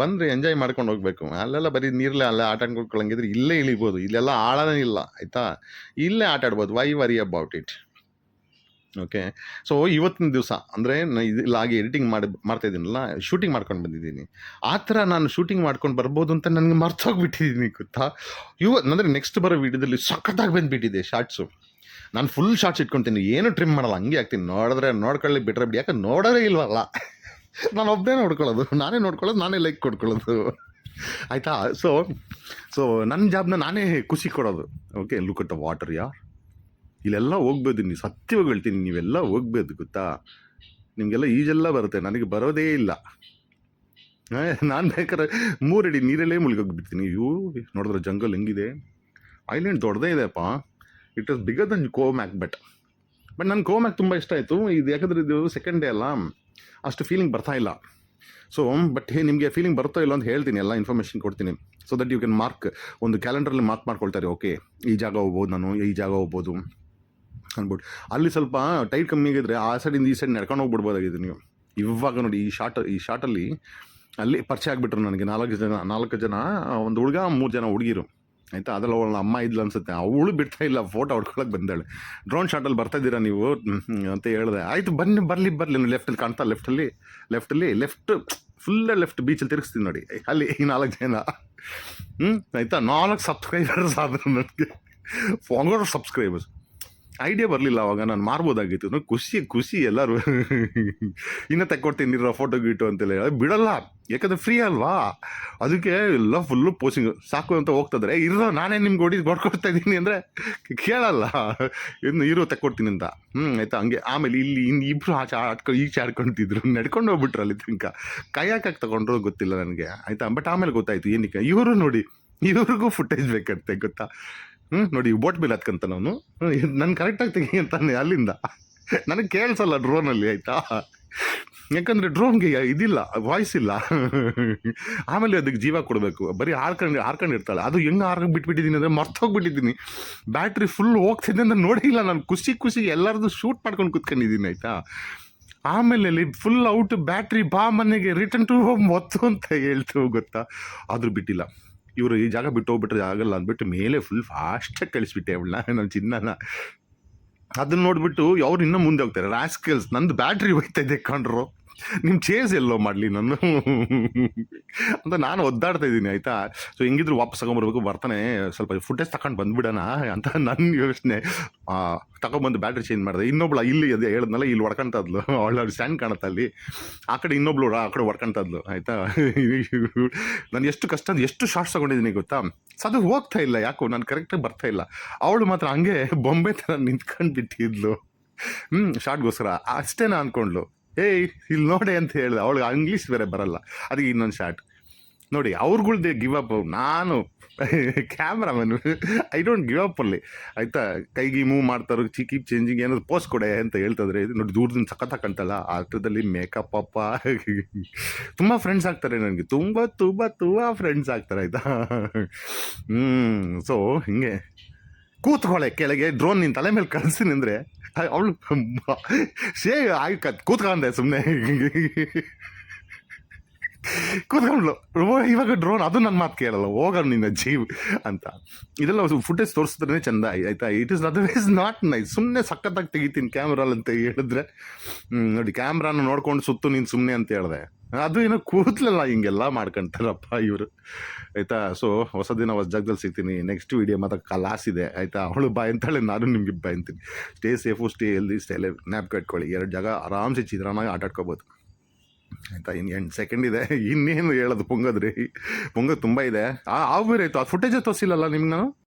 ಬಂದರೆ ಎಂಜಾಯ್ ಮಾಡ್ಕೊಂಡು ಹೋಗ್ಬೇಕು. ಅಲ್ಲೆಲ್ಲ ಬರೀ ನೀರ್ಲೆ ಅಲ್ಲೇ ಆಟ ಆಡ್ಕೊಳಂಗಿದ್ರೆ ಇಲ್ಲೇ ಇಳಿಬೋದು. ಇಲ್ಲೆಲ್ಲ ಆಳನೇ ಇಲ್ಲ, ಆಯಿತಾ? ಇಲ್ಲೇ ಆಟ ಆಡ್ಬೋದು why worry about it okay so ಇವತ್ತಿನ ದಿವಸ ಅಂದರೆ ಹಾಗೆ ಎಡಿಟಿಂಗ್ ಮಾಡಿ, ಮಾಡ್ತಾ ಇದ್ದೀನಲ್ಲ ಶೂಟಿಂಗ್ ಮಾಡ್ಕೊಂಡು ಬಂದಿದ್ದೀನಿ. ಆ ಥರ ನಾನು ಶೂಟಿಂಗ್ ಮಾಡ್ಕೊಂಡು ಬರ್ಬೋದು ಅಂತ ನನಗೆ ಮರ್ತೋಗ್ಬಿಟ್ಟಿದ್ದೀನಿ ಗೊತ್ತಾ? ಇವ, ಅಂದರೆ ನೆಕ್ಸ್ಟ್ ಬರೋ ವೀಡಿಯೋದಲ್ಲಿ ಸಖತ್ತಾಗಿ ಬಂದುಬಿಟ್ಟಿದೆ ಶಾರ್ಟ್ಸು ನಾನು ಫುಲ್ ಶಾರ್ಟ್ಸ್ ಇಟ್ಕೊತೀನಿ. ಏನು ಟ್ರಿಮ್ ಮಾಡಲ್ಲ, ಹಂಗೆ ಆಗ್ತೀನಿ ನೋಡಿದ್ರೆ ನೋಡ್ಕೊಳ್ಳಿ ಬಿಟ್ರೆ ಬಿಡಿ. ಯಾಕೆ ನೋಡೋದೇ ಇಲ್ವಲ್ಲ? ನಾನು ಒಬ್ಬನೇ ನೋಡ್ಕೊಳ್ಳೋದು, ನಾನೇ ನೋಡ್ಕೊಳ್ಳೋದು, ನಾನೇ ಲೈಕ್ ಕೊಡ್ಕೊಳ್ಳೋದು. ಆಯಿತಾ? ಸೊ ಸೊ ನನ್ನ ಜಾಬ್ನ ನಾನೇ ಖುಷಿ ಕೊಡೋದು. Okay look at the water ಯಾರ್ ಇಲ್ಲೆಲ್ಲ ಹೋಗ್ಬೋದು ನೀವು, ಸತ್ಯವಾಗಿ ಹೇಳ್ತೀನಿ, ನೀವೆಲ್ಲ ಹೋಗ್ಬೋದು ಗೊತ್ತಾ? ನಿಮಗೆಲ್ಲ ಈಜೆಲ್ಲ ಬರುತ್ತೆ, ನನಗೆ ಬರೋದೇ ಇಲ್ಲ. ನಾನು ಬೇಕಾದ್ರೆ ಮೂರಡಿ ನೀರಲ್ಲೇ ಮುಳುಗೋಗ್ಬಿಡ್ತೀನಿ. ಇವು ನೋಡಿದ್ರೆ ಜಂಗಲ್ ಹೆಂಗಿದೆ? ಐಲ್ಯಾಂಡ್ ದೊಡ್ಡದೇ ಇದೆಪ್ಪ it is bigger than Koh Mak but but ನನ್ನ ಕೋಮ್ಯಾಕ್ ತುಂಬ ಇಷ್ಟ ಆಯಿತು. ಇದು ಯಾಕಂದ್ರೆ ಇದು ಸೆಕೆಂಡ್ ಡೇ ಅಲ್ಲ. ಅಷ್ಟು ಫೀಲಿಂಗ್ ಬರ್ತಾ ಇಲ್ಲ. ಸೊ ಬಟ್ ಹೇ ನಿಮಗೆ ಫೀಲಿಂಗ್ ಬರುತ್ತೋ ಇಲ್ಲ ಅಂತ ಹೇಳ್ತೀನಿ, ಎಲ್ಲ ಇನ್ಫಾರ್ಮೇಷನ್ ಕೊಡ್ತೀನಿ. So that you can mark ಒಂದು ಕ್ಯಾಲೆಂಡ್ರಲ್ಲಿ ಮಾರ್ಕ್ ಮಾಡ್ಕೊಳ್ತಾರೆ ಓಕೆ ಈ ಜಾಗ ಹೋಗ್ಬೋದು ನಾನು, ಈ ಜಾಗ ಹೋಗ್ಬೋದು ಅಂದ್ಬಿಟ್ಟು ಅಲ್ಲಿ ಸ್ವಲ್ಪ ಟೈಟ್ ಕಮ್ಮಿ ಆಗಿದ್ರೆ ಆ ಸೈಡಿಂದ ಈ ಸೈಡ್ ನಡ್ಕೊಂಡು ಹೋಗ್ಬಿಡ್ಬೋದಾಗಿದೆ ನೀವು. ಇವಾಗ ನೋಡಿ, ಈ ಶಾರ್ಟ್ ಈ ಶಾರ್ಟಲ್ಲಿ ಅಲ್ಲಿ ಪರಿಚಯ ಆಗಿಬಿಟ್ರು ನನಗೆ. ನಾಲ್ಕು ಜನ ನಾಲ್ಕು ಜನ, ಒಂದು ಹುಡುಗ, ಮೂರು ಜನ ಹುಡುಗಿರು. ಆಯಿತಾ? ಅದರಲ್ಲಿ ಅವಳ ಅಮ್ಮ ಇದ್ಲು ಅನ್ಸುತ್ತೆ. ಅವಳು ಬಿಡ್ತಾ ಇಲ್ಲ ಫೋಟೋ ಹೊಡ್ಕೊಳಕ್ಕೆ ಬಂದಾಳೆ. ಡ್ರೋನ್ ಶಾಟಲ್ಲಿ ಬರ್ತಾಯಿದ್ದೀರಾ ನೀವು? ಅಂತ ಹೇಳಿದೆ. ಆಯಿತು, ಬನ್ನಿ, ಬರಲಿ ಬರಲಿ. ಲೆಫ್ಟಲ್ಲಿ ಕಾಣ್ತಾ ಲೆಫ್ಟಲ್ಲಿ ಲೆಫ್ಟಲ್ಲಿ ಲೆಫ್ಟ್ ಫುಲ್ ಲೆಫ್ಟ್ ಬೀಚಲ್ಲಿ ತಿರುಗಿಸ್ತೀನಿ ನೋಡಿ. ಅಲ್ಲಿ ಈ ನಾಲ್ಕು ಜನ. ಹ್ಞೂ ಆಯಿತಾ? ನಾಲ್ಕು ಸಬ್ಸ್ಕ್ರೈಬರ್ಸ್ ಆದರು ನನಗೆ. ಫೋರ್ ಸಬ್ಸ್ಕ್ರೈಬರ್ಸ್ ಐಡಿಯಾ ಬರಲಿಲ್ಲ ಅವಾಗ, ನಾನು ಮಾರ್ಬೋದಾಗಿತ್ತು. ಖುಷಿ ಖುಷಿ ಎಲ್ಲರೂ. ಇನ್ನೂ ತೆಕ್ಕೊಡ್ತೀನಿ ಇರೋ ಫೋಟೋ ಗೀಟು ಅಂತೇಳಿ ಬಿಡಲ್ಲ, ಯಾಕಂದ್ರೆ ಫ್ರೀ ಅಲ್ವಾ? ಅದಕ್ಕೆ ಎಲ್ಲ ಫುಲ್ಲು ಪೋಸಿಂಗ್ ಸಾಕು ಅಂತ ಹೋಗ್ತದ್ರೆ. ಇರೋ ನಾನೇ ನಿಮ್ಗೆ ಹೊಡಿ ಕೊಡ್ಕೊಡ್ತಾ ಇದ್ದೀನಿ ಅಂದರೆ ಕೇಳಲ್ಲ. ಇನ್ನು ಇರೋ, ತೆಕ್ಕೊಡ್ತೀನಿ ಅಂತ. ಹ್ಞೂ ಆಯ್ತಾ? ಹಂಗೆ. ಆಮೇಲೆ ಇಲ್ಲಿ ಇನ್ನು ಇಬ್ಬರು ಆಚೆ ಆಡ್ಕೊಂಡು ಈಚೆ ಆಡ್ಕೊಂತಿದ್ರು. ನಡ್ಕೊಂಡು ಹೋಗ್ಬಿಟ್ರು ಅಲ್ಲಿ ತನಕ. ಕೈಯಾಕಾಗಿ ತಗೊಂಡ್ರು ಗೊತ್ತಿಲ್ಲ ನನಗೆ. ಆಯಿತಾ? ಬಟ್ ಆಮೇಲೆ ಗೊತ್ತಾಯ್ತು ಏನಕ್ಕೆ. ಇವರು ನೋಡಿ, ಇವ್ರಿಗೂ ಫುಟೇಜ್ ಬೇಕಂತೆ, ಗೊತ್ತಾ? ಹ್ಞೂ ನೋಡಿ ಬೋಟ್ ಮೇಲೆ ಹತ್ಕಂತ ನಾನು ನಾನು ಕರೆಕ್ಟಾಗಿ ತೆಗಿ ಅಂತಾನೆ ಅಲ್ಲಿಂದ. ನನಗೆ ಕೇಳಿಸಲ್ಲ ಡ್ರೋನಲ್ಲಿ ಆಯಿತಾ? ಯಾಕಂದರೆ ಡ್ರೋನ್ಗೆ ಇದಿಲ್ಲ ವಾಯ್ಸ್ ಇಲ್ಲ. ಆಮೇಲೆ ಅದಕ್ಕೆ ಜೀವ ಕೊಡಬೇಕು. ಬರೀ ಹಾರ್ಕೊಂಡು ಹಾರ್ಕೊಂಡು ಇರ್ತಾಳೆ. ಅದು ಹೆಂಗೆ ಹಾರ್ಕೊಂಡು ಬಿಟ್ಬಿಟ್ಟಿದ್ದೀನಿ ಅಂದರೆ ಮರ್ತೋಗ್ಬಿಟ್ಟಿದ್ದೀನಿ ಬ್ಯಾಟ್ರಿ ಫುಲ್ ಹೋಗ್ತಿದ್ದೆ ಅಂತ ನೋಡಿಲ್ಲ ನಾನು. ಖುಷಿ ಖುಷಿ ಎಲ್ಲರದು ಶೂಟ್ ಮಾಡ್ಕೊಂಡು ಕುತ್ಕೊಂಡಿದ್ದೀನಿ ಆಯಿತಾ? ಆಮೇಲೆ ಅಲ್ಲಿ ಫುಲ್ ಔಟ್ ಬ್ಯಾಟ್ರಿ ಬಾ ಮನೆಗೆ ರಿಟರ್ನ್ ಟು ಹೋಮ್ ಒತ್ತು ಅಂತ ಹೇಳ್ತು, ಗೊತ್ತಾ? ಆದರೂ ಬಿಟ್ಟಿಲ್ಲ. ಇವರು ಈ ಜಾಗ ಬಿಟ್ಟು ಹೋಗ್ಬಿಟ್ರೆ ಆಗಲ್ಲ ಅಂದ್ಬಿಟ್ಟು ಮೇಲೆ ಫುಲ್ ಫಾಸ್ಟಾಗಿ ಕಳಿಸ್ಬಿಟ್ಟೆ ಅವಳನ್ನ ನನ್ನ ಚಿನ್ನನ. ಅದನ್ನ ನೋಡ್ಬಿಟ್ಟು ಅವ್ರು ಇನ್ನೂ ಮುಂದೆ ಹೋಗ್ತಾರೆ. ರಾಸ್ಕಲ್ಸ್ ನಂದು ಬ್ಯಾಟ್ರಿ ಹೋಯ್ತಾ ಇದೆ ಕಂಡ್ರು ನಿಮ್ಮ ಚೇಸ್ ಎಲ್ಲೋ ಮಾಡಲಿ ನಾನು. ಅಂತ ನಾನು ಒದ್ದಾಡ್ತಾ ಇದ್ದೀನಿ, ಆಯಿತಾ? ಸೊ ಹೆಂಗಿದ್ರು ವಾಪಸ್ ತಗೊಂಬರ್ಬೇಕು, ಬರ್ತಾನೆ. ಸ್ವಲ್ಪ ಫುಟೇಜ್ ತಗೊಂಡು ಬಂದ್ಬಿಡೋಣ ಅಂತ ನನ್ನ ಯೋಚನೆ. ತಗೊಂಬಂದು ಬ್ಯಾಟ್ರಿ ಚೇಂಜ್ ಮಾಡಿದೆ. ಇನ್ನೊಬ್ಳು ಇಲ್ಲಿ ಅದೇ ಹೇಳಿದ್ನಲ್ಲ, ಇಲ್ಲಿ ಹೊಡ್ಕೊಂತ ಇದ್ಲು. ಅವಳ ಸ್ಟ್ಯಾಂಡ್ ಕಾಣುತ್ತೆ ಅಲ್ಲಿ. ಆ ಕಡೆ ಇನ್ನೊಬ್ಳು ಆ ಕಡೆ ಹೊಡ್ಕೊಂತ ಇದ್ಲು, ಆಯಿತಾ? ನಾನು ಎಷ್ಟು ಕಷ್ಟ ಎಷ್ಟು ಶಾರ್ಟ್ಸ್ ತಗೊಂಡಿದ್ದೀನಿ ಗೊತ್ತಾ? ಸೊ ಅದು ಹೋಗ್ತಾ ಇಲ್ಲ, ಯಾಕೋ? ನಾನು ಕರೆಕ್ಟಾಗಿ ಬರ್ತಾ ಇಲ್ಲ. ಅವಳು ಮಾತ್ರ ಹಂಗೆ ಬೊಂಬೆ ಥರ ನಿಂತ್ಕೊಂಡು ಬಿಟ್ಟಿದ್ಲು. ಹ್ಞೂ ಶಾರ್ಟ್ಗೋಸ್ಕರ ನಾನು ಅಂದ್ಕೊಂಡ್ಲು ಏಯ್, ಇಲ್ಲಿ ನೋಡಿ ಅಂತ ಹೇಳಿದೆ. ಅವಳಿಗೆ ಇಂಗ್ಲೀಷ್ ಬೇರೆ ಬರಲ್ಲ. ಅದಕ್ಕೆ ಇನ್ನೊಂದು ಶಾರ್ಟ್ ನೋಡಿ, ಅವ್ರುಗಳ್ದೆ ಗಿವ್ ಅಪ್ ನಾನು cameraman I don't give up ಅಲ್ಲಿ. ಆಯ್ತಾ? ಕೈಗೆ ಮೂವ್ ಮಾಡ್ತಾರೋ, ಚಿ ಕೀಪ್ ಚೇಂಜಿಂಗ್ ಏನಾದ್ರು ಪೋಸ್ಟ್ ಕೊಡೆ ಅಂತ ಹೇಳ್ತಿದ್ರೆ, ನೋಡಿ ದೂರದಿಂದ ಸಖತ್ ಹಾಕಂತಲ್ಲ ಆಟದಲ್ಲಿ ಮೇಕಪ್ ಅಪ್ಪ ತುಂಬ ಫ್ರೆಂಡ್ಸ್ ಆಗ್ತಾರೆ ನನಗೆ. ತುಂಬ ತುಂಬ ತುಂಬ ಫ್ರೆಂಡ್ಸ್ ಆಗ್ತಾರೆ, ಆಯ್ತಾ? ಹ್ಞೂ ಸೊ ಹಿಂಗೆ. ಕೂತ್ಕೊಳ್ಳೆ ಕೆಳಗೆ ಡ್ರೋನ್ ನಿನ್ನ ತಲೆ ಮೇಲೆ ಕಳಿಸ್ತೀನಿ ಅಂದರೆ ಅವಳು ಶೇ ಆಯ್ ಕೂತ್ಕೊಂಡೆ ಸುಮ್ಮನೆ ಕೂತ್ಕೊಂಡ್ಲು ಓ, ಇವಾಗ ಡ್ರೋನ್ ಅದು ನನ್ನ ಮಾತು ಕೇಳಲ್ಲ. ಹೋಗೋಣ ನಿನ್ನ ಜೀವ್ ಅಂತ. ಇದೆಲ್ಲ ಫುಟೇಜ್ ತೋರಿಸಿದ್ರೆ ಚಂದ ಆಯ್ತಾ? It is otherwise not nice ಸುಮ್ಮನೆ ಸಖತ್ತಾಗಿ ತೆಗಿತೀನಿ ಕ್ಯಾಮ್ರಲ್ಲಿ ಅಂತ ಹೇಳಿದ್ರೆ. ನೋಡಿ ಕ್ಯಾಮ್ರಾನ ನೋಡ್ಕೊಂಡು ಸುತ್ತು ನೀನು ಸುಮ್ಮನೆ ಅಂತ ಹೇಳಿದೆ. ಅದು ಏನೋ ಕೂತ್ಲಲ್ಲ, ಹಿಂಗೆಲ್ಲ ಮಾಡ್ಕೊಂತಾರಪ್ಪ ಇವರು. ಆಯ್ತಾ? ಸೊ ಹೊಸ ದಿನ ಹೊಸ ಜಾಗದಲ್ಲಿ ಸಿಗ್ತೀನಿ. ನೆಕ್ಸ್ಟ್ ವಿಡಿಯೋ ಮತ್ತೆ ಕಲಾಸ್ ಇದೆ. ಆಯ್ತಾ? ಅವಳು ಬಾಯ್ ಅಂತಾಳೆ ನಾನು ನಿಮಗೆ ಬಾಯ್ ಅಂತೀನಿ. Stay safe stay healthy stay nap ಕಟ್ಕೊಳ್ಳಿ ಎರಡು ಜಾಗ ಆರಾಮ್ಸೆ ಚಿತ್ರಾನಾಗಿ ಆಟ ಆಡ್ಕೋಬೋದು ಆಯ್ತಾ ಇನ್ನು ಎಂಟು ಸೆಕೆಂಡ್ ಇದೆ. ಇನ್ನೇನು ಹೇಳೋದು? ಪೊಂಗದ್ರಿ. ಪೊಂಗ ತುಂಬ ಇದೆ. ಆ ಬೇರೆ ಆಯ್ತು. ಆ ಫುಟೇಜೇ ತೋರಿಸಿಲ್ಲಲ್ಲ ನಿಮ್ಗೆ ನಾನು?